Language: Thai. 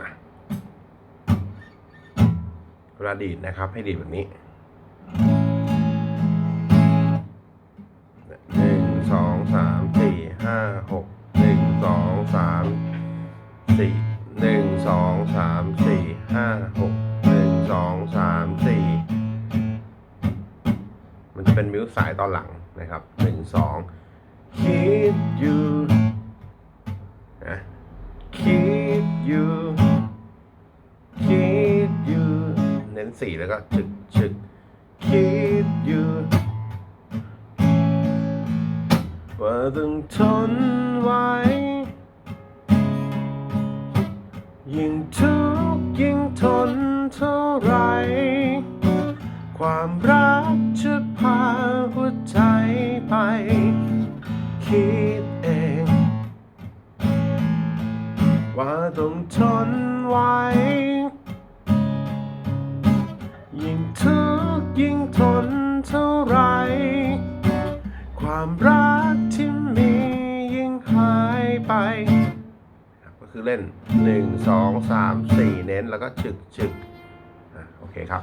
มาเวลาดีดนะครับ ให้ดีดแบบนี้หนึ่งสองสามสี่ห้าหกหนึ่งสองสามสี่หนึ่งสองสามสี่ห้าหกหนึ่งสองสามสี่มันจะเป็นมิวสายตอนหลังนะครับหนึ่งสอง keep you keep you เน้นสี่แล้วก็ชึกชึก keep you ว่าต้องทนไว้ ยิ่งทุกข์ยิ่งทนเท่าไร ความรักจะพาหัวใจไปคิด ว่าต้องทนไว้ ยิ่งทุกข์ยิ่งทนเท่าไร ความรักที่มียิ่งหายไป ก็คือเล่นหนึ่งสองสามสี่เน้นแล้วก็ฉึกฉึกอะโอเคครับ